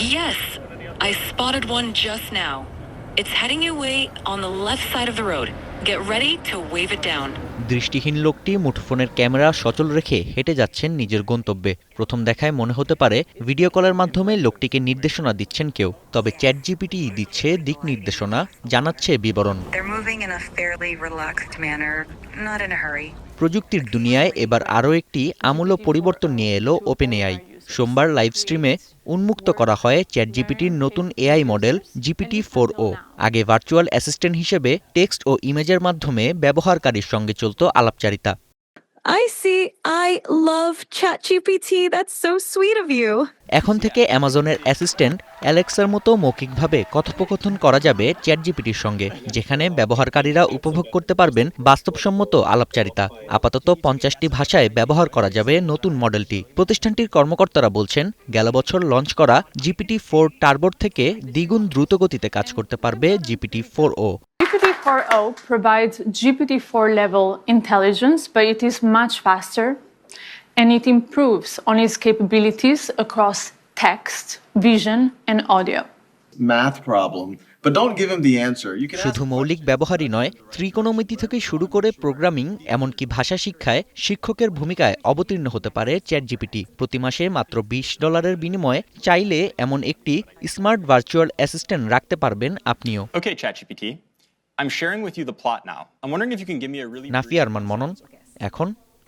Yes, I spotted one just now. It's heading your way on the left side of the road. Get ready to wave it down. দৃষ্টিহীন লোকটি মুঠোফোনের camera সচল রেখে হেঁটে যাচ্ছেন নিজের গন্তব্যে প্রথম দেখায় মনে হতে পারে ভিডিও কলের মাধ্যমে লোকটিকে নির্দেশনা দিচ্ছেন কেউ তবে চ্যাট জিপিটি দিচ্ছে দিক নির্দেশনা জানাচ্ছে বিবরণ They're moving in a fairly relaxed manner, not in a hurry. প্রযুক্তির দুনিয়ায় এবার আরও একটি আমূল পরিবর্তন নিয়ে এলো ওপেন এআই সোমবার লাইভ স্ট্রিমে উন্মুক্ত করা হয় চ্যাট জিপিটির নতুন AI model GPT four o আগে ভার্চুয়াল অ্যাসিস্ট্যান্ট হিসেবে টেক্সট ও ইমেজের মাধ্যমে ব্যবহারকারীর সঙ্গে চলত আলাপচারিতা I see. I love ChatGPT. That's so sweet of you. এখন থেকে অ্যামাজনের অ্যাসিস্ট্যান্ট অ্যালেক্সার মতো মৌখিকভাবে কথোপকথন করা যাবে চ্যাট জিপিটির সঙ্গে যেখানে ব্যবহারকারীরা উপভোগ করতে পারবেন বাস্তবসম্মত আলাপচারিতা। আপাতত পঞ্চাশটি ভাষায় ব্যবহার করা যাবে নতুন মডেলটি। প্রতিষ্ঠানটির কর্মকর্তারা বলছেন গেল বছর লঞ্চ করা জিপিটি ফোর টার্বোর থেকে দ্বিগুণ দ্রুত গতিতে কাজ করতে পারবে GPT four o. GPT-4o provides GPT-4 level intelligence, but it is much faster and it improves on its capabilities across text, vision, and audio. Math problem. শুধু মৌলিক ব্যবহারই নয় ত্রিকোণমিতি থেকে শুরু করে প্রোগ্রামিং এমনকি ভাষা শিক্ষায় শিক্ষকের ভূমিকায় অবতীর্ণ হতে পারে চ্যাট জিপিটি প্রতি মাসে মাত্র বিশ ডলারের বিনিময়ে চাইলে এমন একটি স্মার্ট ভার্চুয়াল অ্যাসিস্ট্যান্ট রাখতে পারবেন আপনিও নাফি আরমান মনন এখন